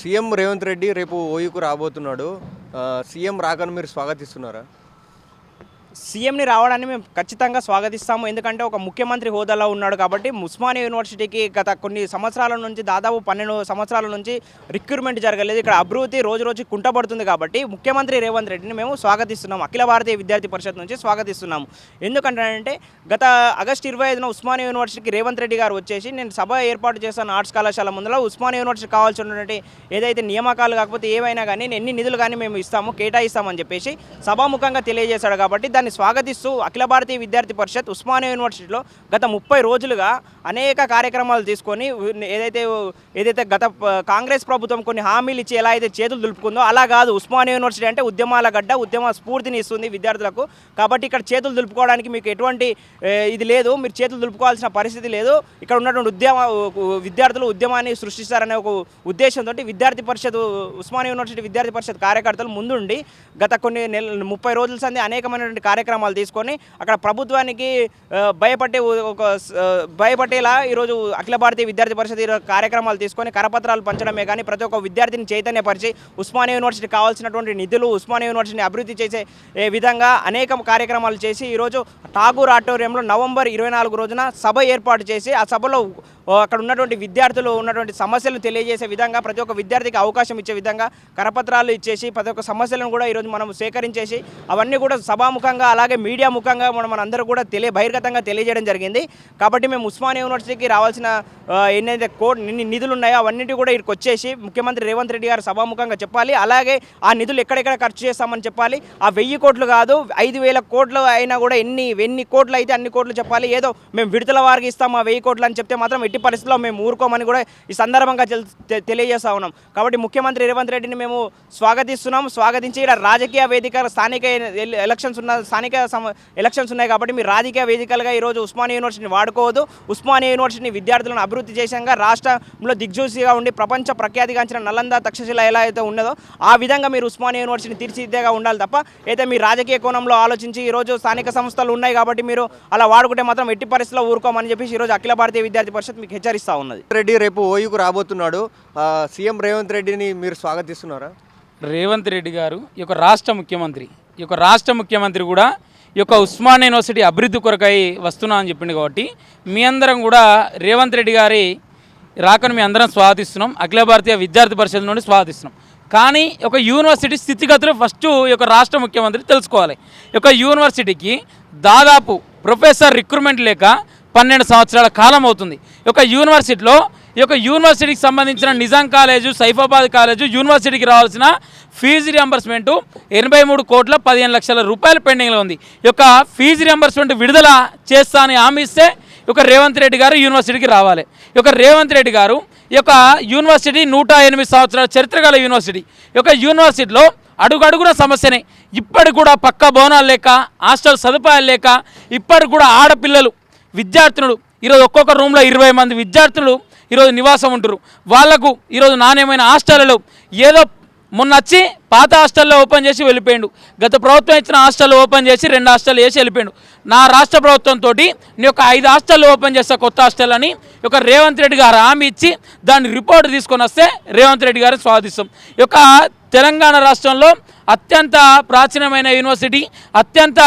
CM Revanth Reddy రేపు ఓయూకు రాబోతున్నాడు. CM రాకను మీరు స్వాగతిస్తున్నారా? సీఎంని రావడాన్ని మేము ఖచ్చితంగా స్వాగతిస్తాము. ఎందుకంటే ఒక ముఖ్యమంత్రి హోదాలో ఉన్నాడు కాబట్టి ఉస్మానియా యూనివర్సిటీకి గత కొన్ని సంవత్సరాల నుంచి దాదాపు పన్నెండు సంవత్సరాల నుంచి రిక్రూట్మెంట్ జరగలేదు. ఇక్కడ అభివృద్ధి రోజు రోజు కుంటపడుతుంది కాబట్టి ముఖ్యమంత్రి రేవంత్ రెడ్డిని మేము స్వాగతిస్తున్నాము. అఖిల భారతీయ విద్యార్థి పరిషత్ నుంచి స్వాగతిస్తున్నాము. ఎందుకంటే గత ఆగస్టు ఇరవై ఐదున ఉస్మానియా యూనివర్సిటీకి రేవంత్ రెడ్డి గారు వచ్చేసి నేను సభ ఏర్పాటు చేస్తాను ఆర్ట్స్ కళాశాల ముందులో ఉస్మానియా యూనివర్సిటీ కావాల్సినటువంటి ఏదైతే నియామకాలు కాకపోతే ఏవైనా కానీ ఎన్ని నిధులు కానీ మేము ఇస్తాము కేటాయిస్తామని చెప్పేసి సభాముఖంగా తెలియజేశాడు కాబట్టి దాన్ని స్వాగతిస్తూ అఖిల భారతీయ విద్యార్థి పరిషత్ ఉస్మానియా యూనివర్సిటీలో గత ముప్పై రోజులుగా అనేక కార్యక్రమాలు తీసుకొని ఏదైతే ఏదైతే గత కాంగ్రెస్ ప్రభుత్వం కొన్ని హామీలు ఇచ్చి ఎలా అయితే చేతులు దులుపుకుందో అలా కాదు. ఉస్మానియా యూనివర్సిటీ అంటే ఉద్యమాల గడ్డ ఉద్యమ స్ఫూర్తిని ఇస్తుంది విద్యార్థులకు. కాబట్టి ఇక్కడ చేతులు దులుపుకోవడానికి మీకు ఎటువంటి ఇది లేదు. మీరు చేతులు దులుపుకోవాల్సిన పరిస్థితి లేదు. ఇక్కడ ఉన్నటువంటి ఉద్యమ విద్యార్థులు ఉద్యమాన్ని సృష్టిస్తారనే ఒక ఉద్దేశంతో విద్యార్థి పరిషత్ ఉస్మానియా యూనివర్సిటీ విద్యార్థి పరిషత్ కార్యకర్తలు ముందుండి గత కొన్ని నెల ముప్పై రోజుల సంది అనేకమైనటువంటి కార్యక్రమాలు తీసుకొని అక్కడ ప్రభుత్వానికి భయపట్టే భయపడే ఒక ఆ, భయపడేలా ఈరోజు అఖిల భారతీయ విద్యార్థి పరిషత్ కార్యక్రమాలు తీసుకొని కరపత్రాలు పంచడమే కానీ ప్రతి ఒక్క విద్యార్థిని చైతన్యపరిచి ఉస్మానియా యూనివర్సిటీ కావాల్సినటువంటి నిధులు ఉస్మానియా యూనివర్సిటీని అభివృద్ధి చేసే విధంగా అనేక కార్యక్రమాలు చేసి ఈరోజు ఠాగూర్ ఆడిటోరియంలో నవంబర్ ఇరవై నాలుగు రోజున సభ ఏర్పాటు చేసి ఆ సభలో అక్కడ ఉన్నటువంటి విద్యార్థులు ఉన్నటువంటి సమస్యలు తెలియజేసే విధంగా ప్రతి ఒక్క విద్యార్థికి అవకాశం ఇచ్చే విధంగా కరపత్రాలు ఇచ్చేసి ప్రతి ఒక్క సమస్యలను కూడా ఈరోజు మనం సేకరించేసి అవన్నీ కూడా సభాముఖంగా అలాగే మీడియా ముఖంగా మనం మనందరూ కూడా తెలియ బహిర్గతంగా తెలియజేయడం జరిగింది. కాబట్టి మేము ఉస్మానియా యూనివర్సిటీకి రావాల్సిన ఆ, ఎన్నైతే కోడ్ ఎన్ని నిధులు ఉన్నాయో అవన్నిటి కూడా ఇక్కడికి వచ్చేసి ముఖ్యమంత్రి రేవంత్ రెడ్డి గారు సభాముఖంగా చెప్పాలి. అలాగే ఆ నిధులు ఎక్కడెక్కడ ఖర్చు చేస్తామని చెప్పాలి. ఆ వెయ్యి కోట్లు కాదు ఐదు వేల కోట్లు అయినా కూడా ఎన్ని ఎన్ని కోట్లు అయితే అన్ని కోట్లు చెప్పాలి. ఏదో మేము విడుదల వారికి ఇస్తాం ఆ వెయ్యి కోట్లు అని చెప్తే మాత్రం ఎట్టి పరిస్థితుల్లో మేము ఊరుకోమని కూడా ఈ సందర్భంగా తె- తెలియజేస్తా ఉన్నాం. కాబట్టి ముఖ్యమంత్రి రేవంత్ రెడ్డిని మేము స్వాగతిస్తున్నాం. స్వాగతించి ఇక్కడ రాజకీయ వేదిక స్థానిక ఎల్- ఎలక్షన్స్ ఉన్న స్థానిక సమ- ఎలక్షన్స్ ఉన్నాయి కాబట్టి మీరు రాజకీయ వేదికలుగా ఈరోజు ఉస్మానియా యూనివర్సిటీని వాడుకోవద్దు. ఉస్మానియా యూనివర్సిటీని విద్యార్థులను అభివృద్ధి చేశాక రాష్ట్రంలో దిగ్జూసిగా ఉండి ప్రపంచ ప్రఖ్యాతిగాంచిన నలంద తక్షశిల ఎలా అయితే ఉన్నదో ఆ విధంగా మీరు ఉస్మానియా యూనివర్సిటీని తీర్చిదిద్దేగా ఉండాలి తప్ప అయితే మీ రాజకీయ కోణంలో ఆలోచించి ఈరోజు స్థానిక సంస్థలు ఉన్నాయి కాబట్టి మీరు అలా వాడుకుంటే మాత్రం ఎట్టి పరిస్థితుల్లో ఊరుకోమని చెప్పేసి ఈరోజు అఖిల భారతీయ విద్యార్థి పరిషత్ మీకు హెచ్చరిస్తూ ఉన్నది. రెడ్డి రేపు ఓయూకు రాబోతున్నాడు. సీఎం రేవంత్ రెడ్డిని మీరు స్వాగతిస్తున్నారా? రేవంత్ రెడ్డి గారు ఈ యొక్క రాష్ట్ర ముఖ్యమంత్రి. ఈ యొక్క రాష్ట్ర ముఖ్యమంత్రి కూడా ఈ యొక్క ఉస్మాన్ యూనివర్సిటీ అభివృద్ధి కొరకై వస్తున్నా అని చెప్పింది కాబట్టి మీ అందరం కూడా రేవంత్ రెడ్డి గారి రాకను మీ అందరం స్వాగతిస్తున్నాం. అఖిల భారతీయ విద్యార్థి పరిషత్ నుండి స్వాగతిస్తున్నాం. కానీ ఒక యూనివర్సిటీ స్థితిగతులు ఫస్ట్ ఈ యొక్క రాష్ట్ర ముఖ్యమంత్రి తెలుసుకోవాలి. ఈ యొక్క యూనివర్సిటీకి దాదాపు ప్రొఫెసర్ రిక్రూట్మెంట్ లేక పన్నెండు సంవత్సరాల కాలం అవుతుంది. ఒక యూనివర్సిటీలో ఈ యొక్క యూనివర్సిటీకి సంబంధించిన నిజాం కాలేజు సైఫాబాద్ కాలేజు యూనివర్సిటీకి రావాల్సిన ఫీజు రియంబర్స్మెంట్ ఎనభై మూడు కోట్ల పదిహేను లక్షల రూపాయలు పెండింగ్లో ఉంది. ఈ యొక్క ఫీజు రియంబర్స్మెంట్ విడుదల చేస్తా అని హామీ ఇస్తే ఒక రేవంత్ రెడ్డి గారు యూనివర్సిటీకి రావాలి. ఈ రేవంత్ రెడ్డి గారు ఈ యొక్క యూనివర్సిటీ నూట ఎనిమిది సంవత్సరాల చరిత్ర గల యూనివర్సిటీ. ఈ యొక్క యూనివర్సిటీలో అడుగడుగున సమస్యనే. ఇప్పటికి కూడా పక్క భవనాలు లేక హాస్టల్ సదుపాయాలు లేక ఇప్పటికి కూడా ఆడపిల్లలు విద్యార్థినులు ఈరోజు ఒక్కొక్క రూమ్లో ఇరవై మంది విద్యార్థులు ఈరోజు నివాసం ఉంటారు వాళ్ళకు ఈరోజు నాణ్యమైన హాస్టల్లో ఏదో మొన్న వచ్చి పాత హాస్టల్లో ఓపెన్ చేసి వెళ్ళిపోయాడు. గత ప్రభుత్వం ఇచ్చిన హాస్టల్ ఓపెన్ చేసి రెండు హాస్టల్ వేసి వెళ్ళిపోయాడు. నా రాష్ట్ర ప్రభుత్వంతో నేను ఒక ఐదు హాస్టల్ ఓపెన్ చేస్తా కొత్త హాస్టల్ అని ఒక రేవంత్ రెడ్డి గారు హామీ ఇచ్చి దాని రిపోర్ట్ తీసుకొని వస్తే రేవంత్ రెడ్డి గారు స్వాగతిస్తాం. ఈ యొక్క తెలంగాణ రాష్ట్రంలో అత్యంత ప్రాచీనమైన యూనివర్సిటీ అత్యంత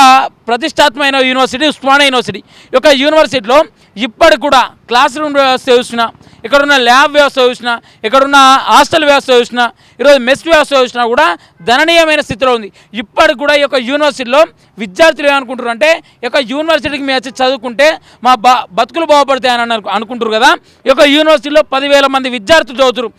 ప్రతిష్టాత్మకమైన యూనివర్సిటీ ఉస్మానియా యూనివర్సిటీ. ఈ యొక్క యూనివర్సిటీలో ఇప్పటికి కూడా క్లాస్ రూమ్ వ్యవస్థ చూసినా ఇక్కడున్న ల్యాబ్ వ్యవస్థ చూసినా ఇక్కడున్న హాస్టల్ వ్యవస్థ చూసినా ఈరోజు మెస్ వ్యవస్థ చూసినా కూడా గణనీయమైన స్థితిలో ఉంది. ఇప్పటికి కూడా ఈ యొక్క యూనివర్సిటీలో విద్యార్థులు ఏమనుకుంటారు అంటే ఈ యొక్క యూనివర్సిటీకి మేము వచ్చి చదువుకుంటే మా బ బతుకులు బాగుపడతాయని అన్నారు అనుకుంటారు కదా. ఈ యొక్క యూనివర్సిటీలో పదివేల మంది విద్యార్థులు చదువుతారు.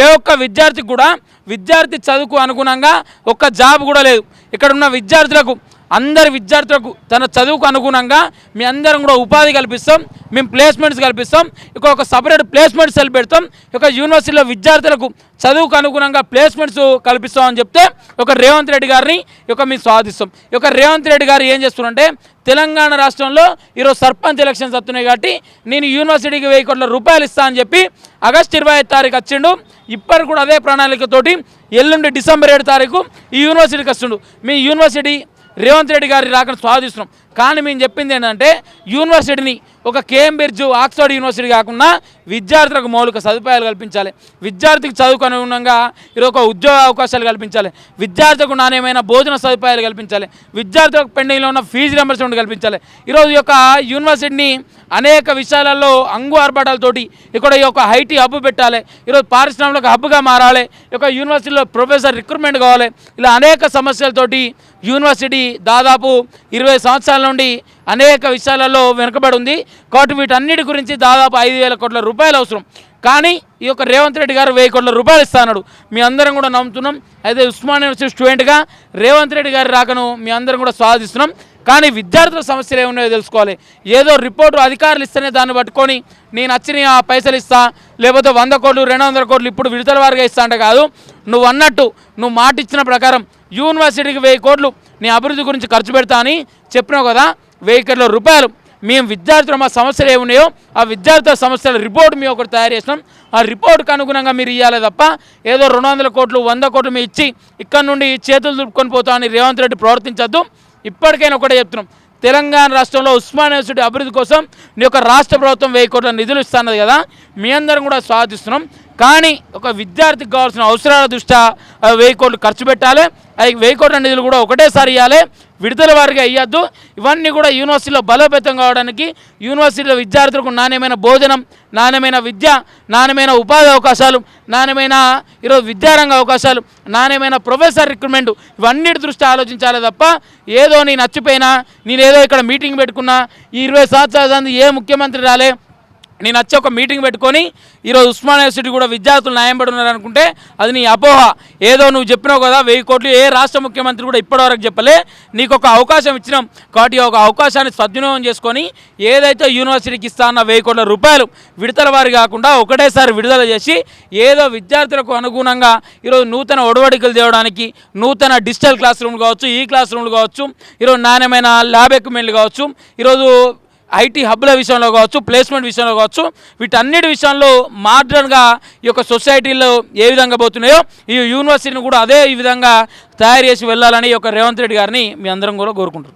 ఏ ఒక్క విద్యార్థికి కూడా విద్యార్థి చదువుకు అనుగుణంగా ఒక్క జాబ్ కూడా లేదు. ఇక్కడ ఉన్న విద్యార్థులకు అందరి విద్యార్థులకు తన చదువుకు అనుగుణంగా మీ అందరం కూడా ఉపాధి కల్పిస్తాం. మేము ప్లేస్మెంట్స్ కల్పిస్తాం. ఇక ఒక సపరేట్ ప్లేస్మెంట్స్ సెల్ పెడతాం. ఇక యూనివర్సిటీలో విద్యార్థులకు చదువుకు అనుగుణంగా ప్లేస్మెంట్స్ కల్పిస్తామని చెప్తే ఒక రేవంత్ రెడ్డి గారిని ఇక మేము స్వాదిస్తాం ఇక రేవంత్ రెడ్డి గారు ఏం చేస్తున్నారంటే తెలంగాణ రాష్ట్రంలో ఈరోజు సర్పంచ్ ఎలక్షన్స్ వస్తున్నాయి కాబట్టి నేను యూనివర్సిటీకి వెయ్యి కోట్ల రూపాయలు ఇస్తా అని చెప్పి ఆగస్ట్ ఇరవై ఐదు తారీఖు వచ్చిండు. ఇప్పటికి కూడా అదే ప్రణాళికతోటి ఎల్లుండి డిసెంబర్ ఏడు తారీఖు ఈ యూనివర్సిటీకి వస్తుండు. మీ యూనివర్సిటీ రేవంత్ రెడ్డి గారి రాకను స్వాగతిస్తున్నాం. కానీ మేము చెప్పింది ఏంటంటే యూనివర్సిటీని ఒక కేంబ్రిడ్జ్ ఆక్స్ఫర్డ్ యూనివర్సిటీ కాకుండా విద్యార్థులకు మౌలిక సదుపాయాలు కల్పించాలి. విద్యార్థికి చదువుకు అనుగుణంగా ఈరోజు ఒక ఉద్యోగ అవకాశాలు కల్పించాలి. విద్యార్థులకు నాణ్యమైన భోజన సదుపాయాలు కల్పించాలి. విద్యార్థులకు పెండింగ్లో ఉన్న ఫీజు రింబర్స్మెంట్ కల్పించాలి. ఈరోజు యొక్క యూనివర్సిటీని అనేక విషయాలలో అంగు ఆర్భాటాలతోటి ఇక్కడ ఈ యొక్క ఐటీ హబ్ పెట్టాలి. ఈరోజు పారిశ్రామిక హబ్గా మారాలి. ఈ యొక్క యూనివర్సిటీలో ప్రొఫెసర్ రిక్రూట్మెంట్ కావాలి. ఇలా అనేక సమస్యలతోటి యూనివర్సిటీ దాదాపు ఇరవై సంవత్సరాల నుండి అనేక విషయాలలో వెనుకబడి ఉంది. కాబట్టి వీటన్నిటి గురించి దాదాపు ఐదు వేల కోట్ల రూపాయలు అవసరం. కానీ ఈ యొక్క రేవంత్ రెడ్డి గారు వెయ్యి కోట్ల రూపాయలు ఇస్తాడు మీ అందరం కూడా నమ్ముతున్నాం. అయితే ఉస్మాన్ యూనివర్సిటీ స్టూడెంట్గా రేవంత్ రెడ్డి గారి రాకను మీ అందరం కూడా స్వాగతిస్తున్నాం. కానీ విద్యార్థుల సమస్యలు ఏమున్నాయో తెలుసుకోవాలి. ఏదో రిపోర్టు అధికారులు ఇస్తేనే దాన్ని పట్టుకొని నేను వచ్చిన ఆ పైసలు ఇస్తా లేకపోతే వంద కోట్లు రెండు వందల కోట్లు ఇప్పుడు విడుదల వారిగా ఇస్తా అంటే కాదు. నువ్వు అన్నట్టు నువ్వు మాట ఇచ్చిన ప్రకారం యూనివర్సిటీకి వెయ్యి కోట్లు నీ అభివృద్ధి గురించి ఖర్చు పెడతా అని చెప్పినావు కదా. వెయ్యి కోట్ల రూపాయలు మేము విద్యార్థులు మా సమస్యలు ఏమున్నాయో ఆ విద్యార్థుల సమస్యల రిపోర్ట్ మేము ఒకటి తయారు చేసినాం ఆ రిపోర్ట్కి అనుగుణంగా మీరు ఇవ్వాలి తప్ప ఏదో రెండు వందల కోట్లు వంద కోట్లు మీ ఇచ్చి ఇక్కడ నుండి చేతులు దుడుకొని పోతామని రేవంత్ రెడ్డి ప్రవర్తించద్దు. ఇప్పటికైనా ఒకటే చెప్తున్నాం. తెలంగాణ రాష్ట్రంలో ఉస్మాన్ యూనివర్సిటీ అభివృద్ధి కోసం నీ యొక్క రాష్ట్ర ప్రభుత్వం వెయ్యి కోట్ల నిధులు ఇస్తున్నది కదా మీ అందరం కూడా స్వాగతిస్తున్నాం. కానీ ఒక విద్యార్థికి కావాల్సిన అవసరాల దృష్ట్యా వెయ్యి కోట్లు ఖర్చు పెట్టాలి. అది వెయ్యి కోట్ల నిధులు కూడా ఒకటేసారి ఇవ్వాలి విడుదల వారిగా ఇవ్వద్దు ఇవన్నీ కూడా యూనివర్సిటీలో బలోపేతం కావడానికి యూనివర్సిటీలో విద్యార్థులకు నాణ్యమైన భోజనం నాణ్యమైన విద్య నాణ్యమైన ఉపాధి అవకాశాలు నాణ్యమైన ఈరోజు విద్యారంగ అవకాశాలు నాణ్యమైన ప్రొఫెసర్ రిక్రూట్మెంట్ ఇవన్నిటి దృష్టి ఆలోచించాలి తప్ప ఏదో నేను నచ్చిపోయినా నేనేదో ఇక్కడ మీటింగ్ పెట్టుకున్నా ఈ ఇరవై సంవత్సరాల ఏ ముఖ్యమంత్రి రాలే నేను వచ్చి ఒక మీటింగ్ పెట్టుకొని ఈరోజు ఉస్మాన్ యూనివర్సిటీ కూడా విద్యార్థులు న్యాయం ఉన్నారు అనుకుంటే అది నీ అపోహ. ఏదో నువ్వు చెప్పినావు కదా వెయ్యి కోట్లు ఏ రాష్ట్ర ముఖ్యమంత్రి కూడా ఇప్పటివరకు చెప్పలే. నీకు ఒక అవకాశం ఇచ్చినాం కాబట్టి ఒక అవకాశాన్ని సద్వినియోగం చేసుకొని ఏదైతే యూనివర్సిటీకి ఇస్తా అన్న వెయ్యి కోట్ల రూపాయలు విడతల వారి కాకుండా ఒకటేసారి విడుదల చేసి ఏదో విద్యార్థులకు అనుగుణంగా ఈరోజు నూతన ఒడవడికలు తేవడానికి నూతన డిజిటల్ క్లాస్ రూమ్లు కావచ్చు ఈ క్లాస్ రూమ్లు కావచ్చు ఈరోజు నాణ్యమైన ల్యాబ్ ఎక్విప్మెంట్లు కావచ్చు ఈరోజు ఐటీ హబ్ల విషయంలో కావచ్చు ప్లేస్మెంట్ విషయంలో కావచ్చు వీటన్నిటి విషయంలో మోడ్రన్గా ఈ యొక్క సొసైటీలో ఏ విధంగా పోతున్నాయో ఈ యూనివర్సిటీని కూడా అదే ఈ విధంగా తయారు చేసి వెళ్ళాలని ఈ యొక్క రేవంత్ రెడ్డి గారిని మీ అందరం కూడా కోరుకుంటారు